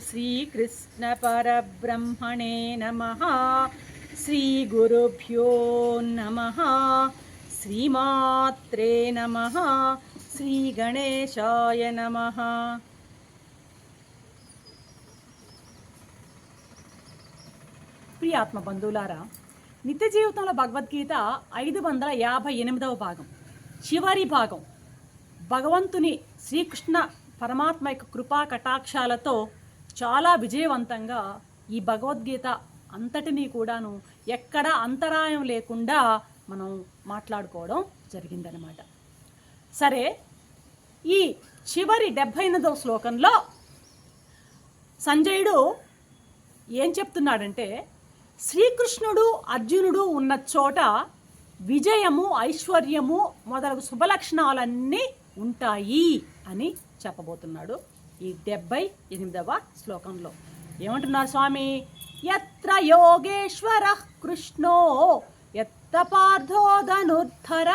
శ్రీకృష్ణ పరబ్రహ్మణే నమ శ్రీగురుభ్యో నమ శ్రీమాత్రే నమ శ్రీగణేశాయ నమ ప్రియాత్మ బంధువులారా నిత్య జీవితంలో భగవద్గీత ఐదు వందల యాభై ఎనిమిదవ భాగం చివరి భాగం. భగవంతుని శ్రీకృష్ణ పరమాత్మ యొక్క కృపా కటాక్షాలతో చాలా విజయవంతంగా ఈ భగవద్గీత అంతటినీ కూడాను ఎక్కడ అంతరాయం లేకుండా మనం మాట్లాడుకోవడం జరిగిందనమాట సరే ఈ చివరి డెబ్భై ఎనిమిదవ శ్లోకంలో సంజయుడు ఏం చెప్తున్నాడంటే శ్రీకృష్ణుడు అర్జునుడు ఉన్న చోట విజయము ఐశ్వర్యము మొదలగు శుభలక్షణాలన్నీ ఉంటాయి అని చెప్పబోతున్నాడు. ఈ డెబ్బై ఎనిమిదవ శ్లోకంలో. ఏమంటున్నారు స్వామి? ఎత్ర యోగేశ్వర కృష్ణో ఎత్త పార్థోదనుద్ధర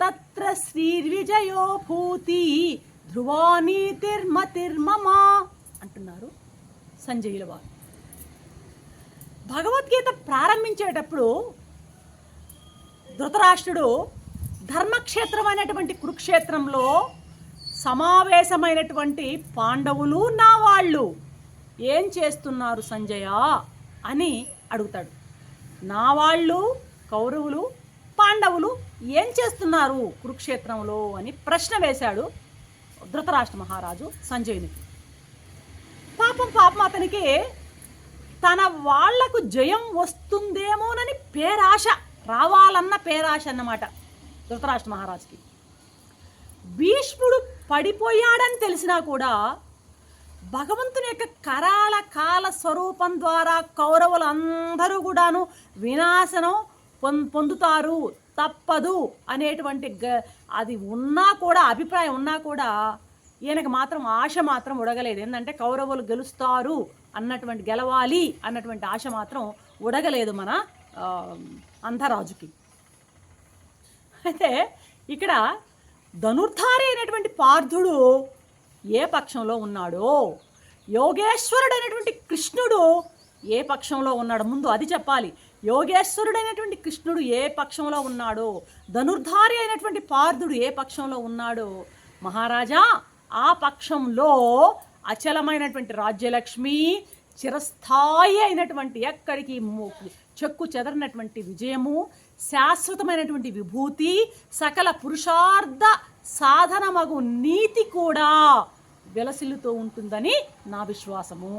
తత్ర శ్రీర్విజయో భూతి ధ్రువానీతిర్మతిర్మమా అంటున్నారు సంజయుల వారు. భగవద్గీత ప్రారంభించేటప్పుడు ధృతరాష్ట్రుడు ధర్మక్షేత్రం అనేటువంటి కురుక్షేత్రంలో సమావేశమైనటువంటి పాండవులు నా వాళ్ళు. ఏం చేస్తున్నారు సంజయ? అని అడుగుతాడు. నా వాళ్ళు కౌరవులు పాండవులు ఏం చేస్తున్నారు కురుక్షేత్రంలో? అని ప్రశ్న వేశాడు ధృతరాష్ట్ర మహారాజు సంజయునికి. పాపం పాపం అతనికి తన వాళ్ళకు జయం వస్తుందేమోనని పేరాశ రావాలన్న పేరాశ అన్నమాట ధృతరాష్ట్ర మహారాజుకి. భీష్ముడు పడిపోయాడని తెలిసినా కూడా భగవంతుని యొక్క కరాల కాల స్వరూపం ద్వారా కౌరవులు అందరూ కూడాను వినాశనం పొం పొందుతారు. తప్పదు అనేటువంటి గ- అది ఉన్నా కూడా అభిప్రాయం ఉన్నా కూడా ఈయనకు మాత్రం ఆశ మాత్రం ఉడగలేదు. ఏంటంటే కౌరవులు గెలుస్తారు అన్నటువంటి గెలవాలి అన్నటువంటి ఆశ మాత్రం ఉడగలేదు మన అంధరాజుకి. అయితే ఇక్కడ ధనుర్ధారి అయినటువంటి పార్థుడు ఏ పక్షంలో ఉన్నాడో యోగేశ్వరుడైనటువంటి కృష్ణుడు ఏ పక్షంలో ఉన్నాడు ముందు అది చెప్పాలి. యోగేశ్వరుడైనటువంటి కృష్ణుడు ఏ పక్షంలో ఉన్నాడో ధనుర్ధారి అయినటువంటి పార్థుడు ఏ పక్షంలో ఉన్నాడో మహారాజా ఆ పక్షంలో అచలమైనటువంటి రాజ్యలక్ష్మి చిరస్థాయి అయినటువంటి ఎక్కడికి చెక్కు చెదరినటువంటి విజయము శాశ్వతమైనటువంటి విభూతి సకల పురుషార్థ సాధనమగు నీతి కూడా వెలసిల్లుతూ ఉంటుందని నా విశ్వాసము.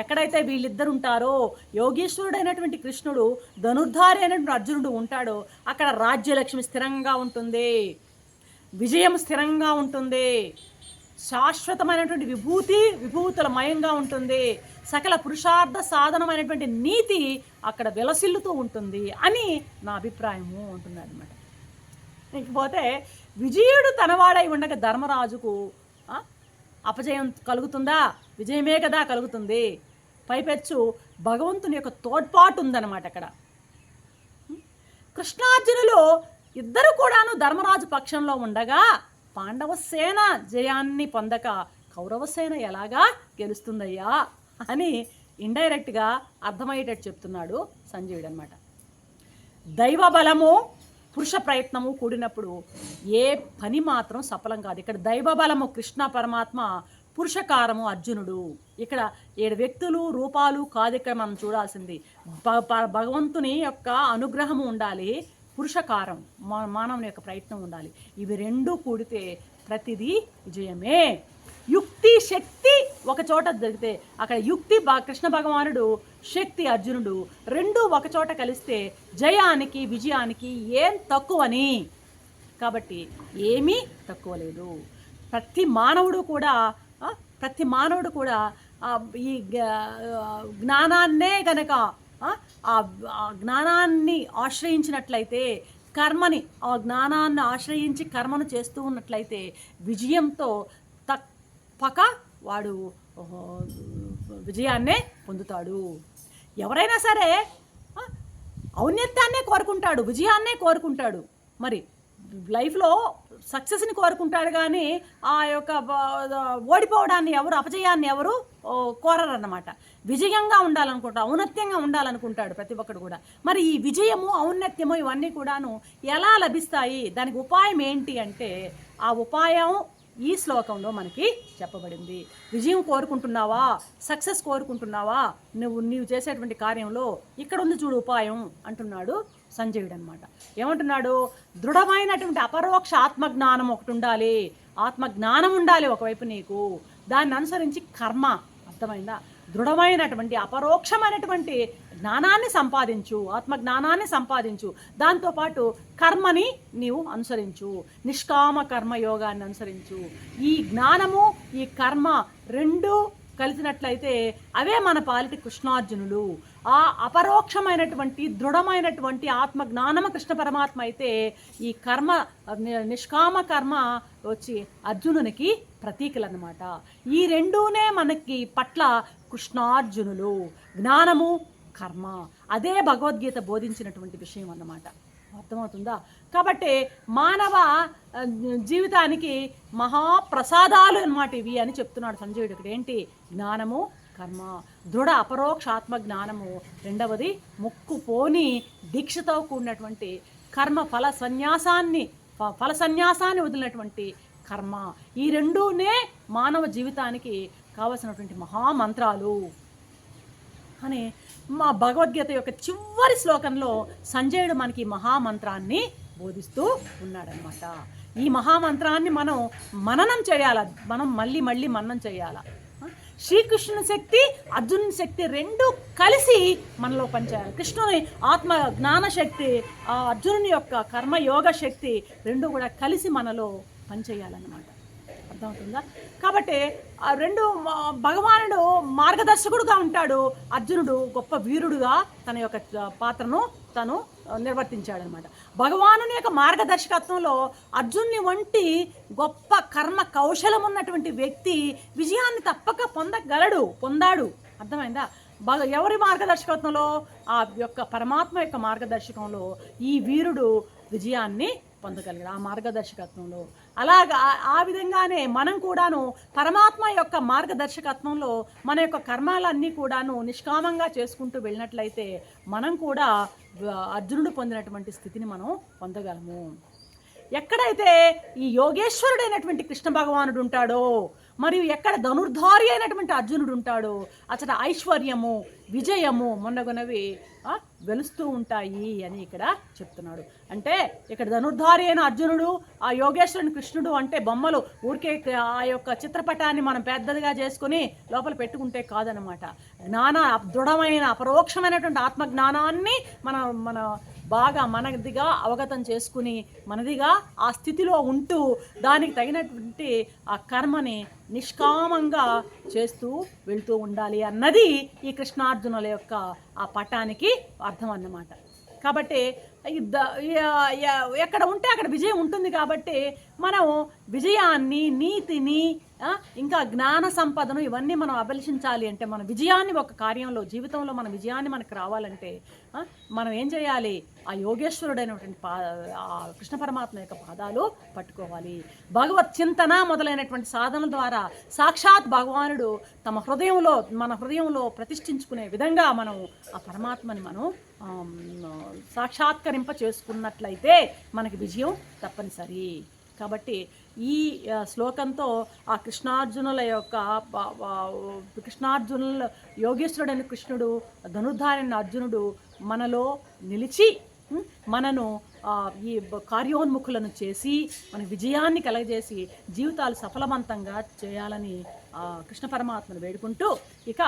ఎక్కడైతే వీళ్ళిద్దరు ఉంటారో యోగేశ్వరుడైనటువంటి కృష్ణుడు ధనుర్ధారి అయినటువంటి అర్జునుడు ఉంటాడో అక్కడ రాజ్యలక్ష్మి స్థిరంగా ఉంటుంది. విజయం స్థిరంగా ఉంటుంది. శాశ్వతమైనటువంటి విభూతి విభూతుల మయంగా ఉంటుంది. సకల పురుషార్థ సాధనమైనటువంటి నీతి అక్కడ విలసిల్లుతూ ఉంటుంది అని నా అభిప్రాయము ఉంటుంది అనమాట ఇకపోతే విజయుడు తనవాడై ఉండగా ధర్మరాజుకు అపజయం కలుగుతుందా? విజయమే కదా కలుగుతుంది. పైపెచ్చు భగవంతుని యొక్క తోడ్పాటు ఉందన్నమాట అక్కడ కృష్ణార్జునులు ఇద్దరు కూడాను ధర్మరాజు పక్షంలో ఉండగా పాండవ సేన జయాన్ని పొందక కౌరవ సేన ఎలాగా గెలుస్తుందయ్యా అని ఇండైరెక్ట్గా అర్థమయ్యేటట్టు చెప్తున్నాడు సంజీవుడు అనమాట దైవ బలము పురుష ప్రయత్నము కూడినప్పుడు ఏ పని మాత్రం సఫలం కాదు. ఇక్కడ దైవ బలము కృష్ణ పరమాత్మ పురుషకారము అర్జునుడు. ఇక్కడ ఏడు వ్యక్తులు రూపాలు కాదు ఇక్కడ మనం చూడాల్సింది. భ- భగవంతుని యొక్క అనుగ్రహము ఉండాలి. పురుషకారం మా మానవుని యొక్క ప్రయత్నం ఉండాలి. ఇవి రెండూ కూడితే ప్రతిదీ విజయమే. యుక్తి శక్తి ఒక చోట జరిగితే అక్కడ యుక్తి బా- కృష్ణ భగవానుడు శక్తి అర్జునుడు రెండూ ఒక చోట కలిస్తే జయానికి విజయానికి ఏం తక్కువని. కాబట్టి ఏమీ తక్కువ లేదు. ప్రతి మానవుడు కూడా ప్రతి మానవుడు కూడా ఈ జ్ఞానాన్నే గనక ఆ, జ్ఞానాన్ని ఆశ్రయించినట్లయితే కర్మని ఆ జ్ఞానాన్ని ఆశ్రయించి కర్మను చేస్తూ ఉన్నట్లయితే విజయంతో తప్పక వాడు విజయాన్నే పొందుతాడు. ఎవరైనా సరే ఔన్నత్యాన్నే కోరుకుంటాడు విజయాన్నే కోరుకుంటాడు. మరి లైఫ్లో సక్సెస్ని కోరుకుంటాడు కానీ ఆ యొక్క ఓడిపోవడాన్ని ఎవరు అపజయాన్ని ఎవరు ఓ, కోరరన్నమాట. విజయంగా ఉండాలనుకుంటా ఔన్నత్యంగా ఉండాలనుకుంటాడు ప్రతి ఒక్కడు కూడా. మరి ఈ విజయము ఔన్నత్యము ఇవన్నీ కూడాను ఎలా లభిస్తాయి? దానికి ఉపాయం ఏంటి అంటే ఆ ఉపాయం ఈ శ్లోకంలో మనకి చెప్పబడింది. విజయం కోరుకుంటున్నావా? సక్సెస్ కోరుకుంటున్నావా? నువ్వు నీవు చేసేటువంటి కార్యంలో ఇక్కడ ఉంది చూడు ఉపాయం అంటున్నాడు సంజయుడు అనమాట ఏమంటున్నాడు? దృఢమైనటువంటి అపరోక్ష ఆత్మజ్ఞానం ఒకటి ఉండాలి. ఆత్మజ్ఞానం ఉండాలి ఒకవైపు నీకు. దాన్ని అనుసరించి కర్మ. అర్థమైందా? దృఢమైనటువంటి అపరోక్షమైనటువంటి జ్ఞానాన్ని సంపాదించు. ఆత్మ జ్ఞానాన్ని సంపాదించు దాంతోపాటు కర్మని నీవు అనుసరించు. నిష్కామ కర్మ యోగాన్ని అనుసరించు. ఈ జ్ఞానము ఈ కర్మ రెండు కలిసినట్లయితే అవే మన పాలిటి కృష్ణార్జునులు. ఆ అపరోక్షమైనటువంటి దృఢమైనటువంటి ఆత్మ జ్ఞానము కృష్ణ పరమాత్మ అయితే ఈ కర్మ నిష్కామ కర్మ వచ్చి అర్జునునికి ప్రతీకలు అన్నమాట ఈ రెండూనే మనకి పట్ల కృష్ణార్జునులు. జ్ఞానము కర్మ. అదే భగవద్గీత బోధించినటువంటి విషయం అన్నమాట. అర్థమవుతుందా? కాబట్టి మానవ జీవితానికి మహాప్రసాదాలు అనమాట ఇవి అని చెప్తున్నాడు సంజయుడు ఇక్కడ ఏంటి జ్ఞానము కర్మ దృఢ అపరోక్షాత్మ జ్ఞానము. రెండవది ముక్కు పోని దీక్షతో కూడినటువంటి కర్మ ఫల సన్యాసాన్ని ఫల సన్యాసాన్ని వదిలినటువంటి కర్మ. ఈ రెండూనే మానవ జీవితానికి కావలసినటువంటి మహామంత్రాలు. అని మా భగవద్గీత యొక్క చివరి శ్లోకంలో సంజయుడు మనకి ఈ మహామంత్రాన్ని బోధిస్తూ ఉన్నాడనమాట ఈ మహామంత్రాన్ని మనం మననం చేయాల మనం మళ్ళీ మళ్ళీ మననం చేయాల. శ్రీకృష్ణుని శక్తి అర్జునుని శక్తి రెండు కలిసి మనలో పనిచేయాలి కృష్ణుని ఆత్మ జ్ఞాన శక్తి ఆ అర్జునుని యొక్క కర్మయోగ శక్తి రెండు కూడా కలిసి మనలో పనిచేయాలన్నమాట. అర్థమవుతుందా? కాబట్టి ఆ రెండు భగవానుడు మార్గదర్శకుడుగా ఉంటాడు. అర్జునుడు గొప్ప వీరుడుగా తన యొక్క పాత్రను తను నిర్వర్తించాడనమాట. భగవానుని యొక్క మార్గదర్శకత్వంలో అర్జున్ని వంటి గొప్ప కర్మ కౌశలం ఉన్నటువంటి వ్యక్తి విజయాన్ని తప్పక పొందగలడు పొందాడు. అర్థమైందా? భగ ఎవరి మార్గదర్శకత్వంలో? ఆ యొక్క పరమాత్మ యొక్క మార్గదర్శకంలో ఈ వీరుడు విజయాన్ని పొందగలిగాడు ఆ మార్గదర్శకత్వంలో. అలాగా ఆ- విధంగానే మనం కూడాను పరమాత్మ యొక్క మార్గదర్శకత్వంలో మన యొక్క కర్మాలన్నీ కూడాను నిష్కామంగా చేసుకుంటూ వెళ్ళినట్లయితే మనం కూడా అర్జునుడు పొందినటువంటి స్థితిని మనం పొందగలము. ఎక్కడైతే ఈ యోగేశ్వరుడైనటువంటి కృష్ణ భగవానుడు ఉంటాడో మరియు ఎక్కడ ధనుర్ధారి అయినటువంటి అర్జునుడు ఉంటాడు. అచ్చట ఐశ్వర్యము విజయము మొన్నగునవి వెలుస్తూ ఉంటాయి అని ఇక్కడ చెప్తున్నాడు. అంటే ఇక్కడ ధనుర్ధారి అయిన అర్జునుడు ఆ యోగేశ్వరుని కృష్ణుడు అంటే బొమ్మలు ఊరికే ఆ యొక్క చిత్రపటాన్ని మనం పెద్దదిగా చేసుకుని లోపల పెట్టుకుంటే కాదనమాట జ్ఞాన దృఢమైన అపరోక్షమైనటువంటి ఆత్మజ్ఞానాన్ని మనం మన మన బాగా మనదిగా అవగతం చేసుకుని మనదిగా ఆ స్థితిలో ఉంటూ దానికి తగినటువంటి ఆ కర్మని నిష్కామంగా చేస్తూ వెళ్తూ ఉండాలి అన్నది ఈ కృష్ణార్జునుల యొక్క ఆ పటానికి అర్థం అన్నమాట. కాబట్టి ఎక్కడ ఉంటే అక్కడ విజయం ఉంటుంది కాబట్టి మనం విజయాన్ని నీతిని ఇంకా జ్ఞాన సంపదను ఇవన్నీ మనం అభిలషించాలి అంటే మన విజయాన్ని ఒక కార్యంలో జీవితంలో మన విజయాన్ని మనకు రావాలంటే మనం ఏం చేయాలి? ఆ యోగేశ్వరుడైనటువంటి పా ఆ కృష్ణ పరమాత్మ యొక్క పాదాలు పట్టుకోవాలి. భగవత్ చింతన మొదలైనటువంటి సాధనల ద్వారా సాక్షాత్ భగవానుడు తమ హృదయంలో మన హృదయంలో ప్రతిష్ఠించుకునే విధంగా మనం ఆ పరమాత్మని మనం సాక్షాత్కరింప చేసుకున్నట్లయితే మనకి విజయం తప్పనిసరి. కాబట్టి ఈ శ్లోకంతో ఆ కృష్ణార్జునుల యొక్క కృష్ణార్జునుల యోగేశ్వరుడైన కృష్ణుడు ధనుర్ధారైన అర్జునుడు మనలో నిలిచి మనను ఈ కార్యోన్ముఖులను చేసి మన విజయాన్ని కలగజేసి జీవితాలు సఫలవంతంగా చేయాలని కృష్ణ పరమాత్మను వేడుకుంటూ ఇక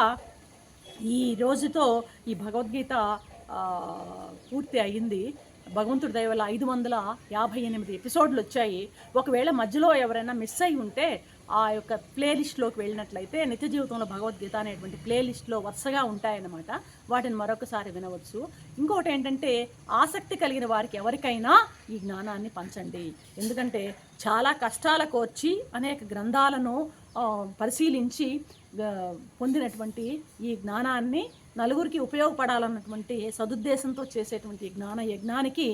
ఈ రోజుతో ఈ భగవద్గీత పూర్తి అయింది. భగవంతుడి దయ వల్ల ఐదు వందల యాభై ఎనిమిది ఎపిసోడ్లు వచ్చాయి. ఒకవేళ మధ్యలో ఎవరైనా మిస్ అయి ఉంటే ఆ యొక్క ప్లేలిస్ట్లోకి వెళ్ళినట్లయితే నిత్య జీవితంలో భగవద్గీత అనేటువంటి ప్లేలిస్ట్లో వరుసగా ఉంటాయన్నమాట. వాటిని మరొకసారి వినవచ్చు. ఇంకొకటి ఏంటంటే ఆసక్తి కలిగిన వారికి ఎవరికైనా ఈ జ్ఞానాన్ని పంచండి. ఎందుకంటే చాలా కష్టాలకు వచ్చి అనేక గ్రంథాలను పరిశీలించి పొందినటువంటి ఈ జ్ఞానాన్ని నలుగురికి ఉపయోగపడాలన్నటువంటి సదుద్దేశంతో చేసేటువంటి జ్ఞాన యజ్ఞానికి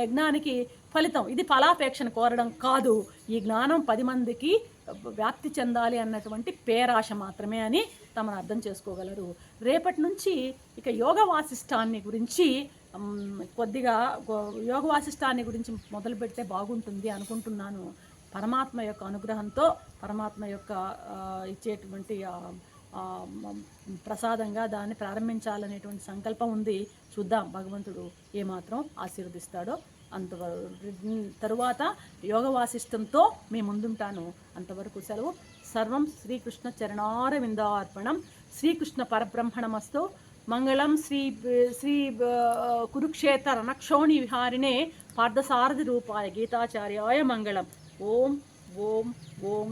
యజ్ఞానికి ఫలితం. ఇది ఫలాపేక్షను కోరడం కాదు. ఈ జ్ఞానం పది మందికి వ్యాప్తి చెందాలి అన్నటువంటి పేరాశ మాత్రమే అని తమను అర్థం చేసుకోగలరు. రేపటి నుంచి ఇక యోగ వాసిష్టాన్ని గురించి కొద్దిగా యోగ వాసిష్టాన్ని గురించి మొదలు పెడితే బాగుంటుంది అనుకుంటున్నాను. పరమాత్మ యొక్క అనుగ్రహంతో పరమాత్మ యొక్క ఇచ్చేటువంటి ప్రసాదంగా దాన్ని ప్రారంభించాలనేటువంటి సంకల్పం ఉంది. చూద్దాం భగవంతుడు ఏమాత్రం ఆశీర్వదిస్తాడో. అంత తరువాత యోగ వాసిష్టంతో మీ ముందుంటాను. అంతవరకు సెలవు. సర్వం శ్రీకృష్ణ చరణారవిందార్పణం. శ్రీకృష్ణ పరబ్రహ్మణమస్తు. మంగళం శ్రీ శ్రీ కురుక్షేత్ర రణక్షోణి విహారిణే పార్థసారథి రూపాయ గీతాచార్యాయ మంగళం. ఓం ఓం ఓం.